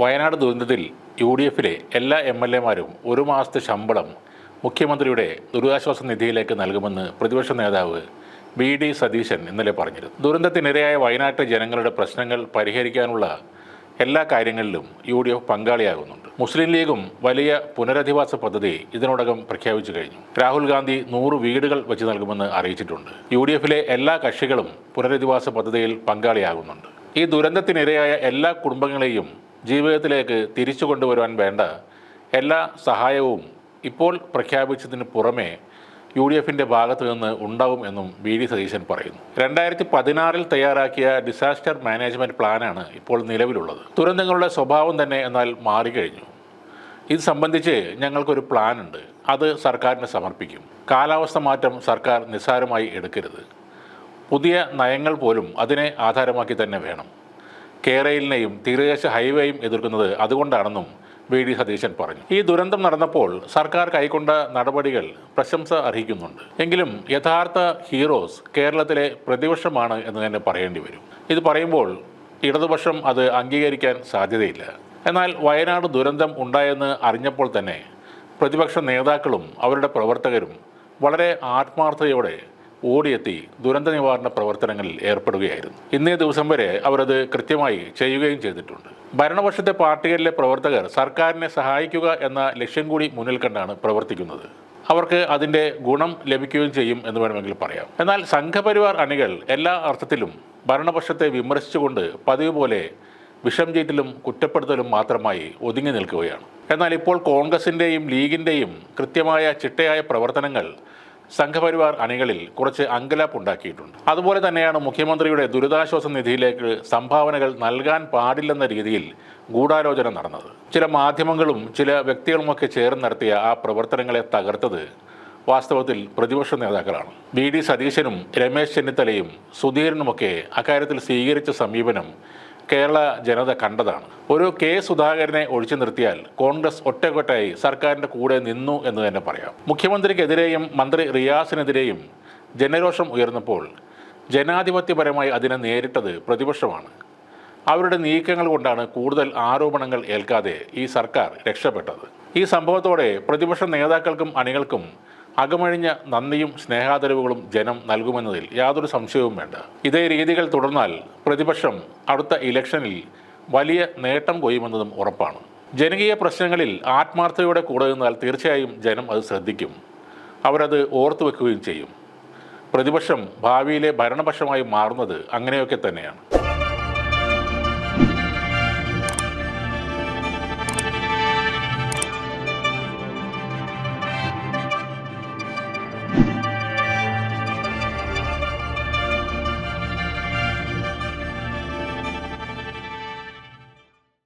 വയനാട് ദുരന്തത്തിൽ U D എഫിലെ എല്ലാ എം എൽ എമാരും ഒരു മാസത്തെ ശമ്പളം മുഖ്യമന്ത്രിയുടെ ദുരിതാശ്വാസ നിധിയിലേക്ക് നൽകുമെന്ന് പ്രതിപക്ഷ നേതാവ് ബി ഡി സതീശൻ ഇന്നലെ പറഞ്ഞിരുന്നു. ദുരന്തത്തിനിരയായ വയനാട്ടിലെ ജനങ്ങളുടെ പ്രശ്നങ്ങൾ പരിഹരിക്കാനുള്ള എല്ലാ കാര്യങ്ങളിലും യു ഡി എഫ് പങ്കാളിയാകുന്നുണ്ട്. മുസ്ലിം ലീഗും വലിയ പുനരധിവാസ പദ്ധതി ഇതിനോടകം പ്രഖ്യാപിച്ചു കഴിഞ്ഞു. രാഹുൽ ഗാന്ധി നൂറ് വീടുകൾ വെച്ച് നൽകുമെന്ന് അറിയിച്ചിട്ടുണ്ട്. യു ഡി എഫിലെ എല്ലാ കക്ഷികളും പുനരധിവാസ പദ്ധതിയിൽ പങ്കാളിയാകുന്നുണ്ട്. ഈ ദുരന്തത്തിനിരയായ എല്ലാ കുടുംബങ്ങളെയും ജീവിതത്തിലേക്ക് തിരിച്ചു കൊണ്ടുവരുവാൻ വേണ്ട എല്ലാ സഹായവും ഇപ്പോൾ പ്രഖ്യാപിച്ചതിന് പുറമെ യു ഡി എഫിന്റെ ഭാഗത്തു നിന്ന് ഉണ്ടാവും എന്നും വി ഡി സതീശൻ പറയുന്നു. രണ്ടായിരത്തി പതിനാറിൽ തയ്യാറാക്കിയ ഡിസാസ്റ്റർ മാനേജ്മെന്റ് പ്ലാനാണ് ഇപ്പോൾ നിലവിലുള്ളത്. ദുരന്തങ്ങളുടെ സ്വഭാവം തന്നെ എന്നാൽ മാറിക്കഴിഞ്ഞു. ഇത് സംബന്ധിച്ച് ഞങ്ങൾക്കൊരു പ്ലാനുണ്ട്. അത് സർക്കാരിന് സമർപ്പിക്കും. കാലാവസ്ഥ മാറ്റം സർക്കാർ നിസ്സാരമായി എടുക്കരുത്. പുതിയ നയങ്ങൾ പോലും അതിനെ ആധാരമാക്കി തന്നെ വേണം. കേരളിനെയും തീരദേശ ഹൈവേയും എതിർക്കുന്നത് അതുകൊണ്ടാണെന്നും വി ഡി സതീശൻ പറഞ്ഞു. ഈ ദുരന്തം നടന്നപ്പോൾ സർക്കാർ കൈക്കൊണ്ട നടപടികൾ പ്രശംസ അർഹിക്കുന്നുണ്ട്. എങ്കിലും യഥാർത്ഥ ഹീറോസ് കേരളത്തിലെ പ്രതിപക്ഷമാണ് എന്ന് തന്നെ പറയേണ്ടി വരും. ഇത് പറയുമ്പോൾ ഇടതുപക്ഷം അത് അംഗീകരിക്കാൻ സാധ്യതയില്ല. എന്നാൽ വയനാട് ദുരന്തം ഉണ്ടായെന്ന് അറിഞ്ഞപ്പോൾ തന്നെ പ്രതിപക്ഷ നേതാക്കളും അവരുടെ പ്രവർത്തകരും വളരെ ആത്മാർത്ഥതയോടെ ഓടിയെത്തി ദുരന്ത നിവാരണ പ്രവർത്തനങ്ങളിൽ ഏർപ്പെടുകയായിരുന്നു. ഇന്നേ ദിവസം വരെ അവരത് കൃത്യമായി ചെയ്യുകയും ചെയ്തിട്ടുണ്ട്. ഭരണപക്ഷത്തെ പാർട്ടികളിലെ പ്രവർത്തകർ സർക്കാരിനെ സഹായിക്കുക എന്ന ലക്ഷ്യം കൂടി മുന്നിൽ കണ്ടാണ് പ്രവർത്തിക്കുന്നത്. അവർക്ക് അതിന്റെ ഗുണം ലഭിക്കുകയും ചെയ്യും എന്ന് വേണമെങ്കിൽ പറയാം. എന്നാൽ സംഘപരിവാർ അണികൾ എല്ലാ അർത്ഥത്തിലും ഭരണപക്ഷത്തെ വിമർശിച്ചുകൊണ്ട് പതിവ് പോലെ വിഷം ചീറ്റലും കുറ്റപ്പെടുത്തലും മാത്രമായി ഒതുങ്ങി നിൽക്കുകയാണ്. എന്നാൽ ഇപ്പോൾ കോൺഗ്രസിന്റെയും ലീഗിന്റെയും കൃത്യമായ ചിട്ടയായ പ്രവർത്തനങ്ങൾ സംഘപരിവാർ അണികളിൽ കുറച്ച് അങ്കലാപ്പുണ്ടാക്കിയിട്ടുണ്ട് അതുപോലെ തന്നെയാണ് മുഖ്യമന്ത്രിയുടെ ദുരിതാശ്വാസ നിധിയിലേക്ക് സംഭാവനകൾ നൽകാൻ പാടില്ലെന്ന രീതിയിൽ ഗൂഢാലോചന നടന്നത്. ചില മാധ്യമങ്ങളും ചില വ്യക്തികളുമൊക്കെ ചേർന്ന് നടത്തിയ ആ പ്രവർത്തനങ്ങളെ തകർത്തത് വാസ്തവത്തിൽ പ്രതിപക്ഷ നേതാക്കളാണ്. ബി ഡി സതീശനും രമേശ് ചെന്നിത്തലയും സുധീരനുമൊക്കെ അക്കാര്യത്തിൽ സ്വീകരിച്ച സമീപനം കേരള ജനത കണ്ടതാണ്. ഒരു കെ സുധാകരനെ ഒഴിച്ചു നിർത്തിയാൽ കോൺഗ്രസ് ഒറ്റക്കൊറ്റായി സർക്കാരിന്റെ കൂടെ നിന്നു എന്ന് തന്നെ പറയാം. മുഖ്യമന്ത്രിക്കെതിരെയും മന്ത്രി റിയാസിനെതിരെയും ജനരോഷം ഉയർന്നപ്പോൾ ജനാധിപത്യപരമായി അതിനെ നേരിട്ടത് പ്രതിപക്ഷമാണ്. അവരുടെ നീക്കങ്ങൾ കൊണ്ടാണ് കൂടുതൽ ആരോപണങ്ങൾ ഏൽക്കാതെ ഈ സർക്കാർ രക്ഷപ്പെട്ടത്. ഈ സംഭവത്തോടെ പ്രതിപക്ഷ നേതാക്കൾക്കും അണികൾക്കും അകമഴിഞ്ഞ നന്ദിയും സ്നേഹാദരവുകളും ജനം നൽകുമെന്നതിൽ യാതൊരു സംശയവും വേണ്ട. ഇതേ രീതികൾ തുടർന്നാൽ പ്രതിപക്ഷം അടുത്ത ഇലക്ഷനിൽ വലിയ നേട്ടം കൊയ്യുമെന്നതും ഉറപ്പാണ്. ജനകീയ പ്രശ്നങ്ങളിൽ ആത്മാർത്ഥതയോടെ കൂടെ നിന്നാൽ തീർച്ചയായും ജനം അത് ശ്രദ്ധിക്കും. അവരത് ഓർത്തു വെക്കുകയും ചെയ്യും. പ്രതിപക്ഷം ഭാവിയിലെ ഭരണപക്ഷമായി മാറുന്നത് അങ്ങനെയൊക്കെ തന്നെയാണ്.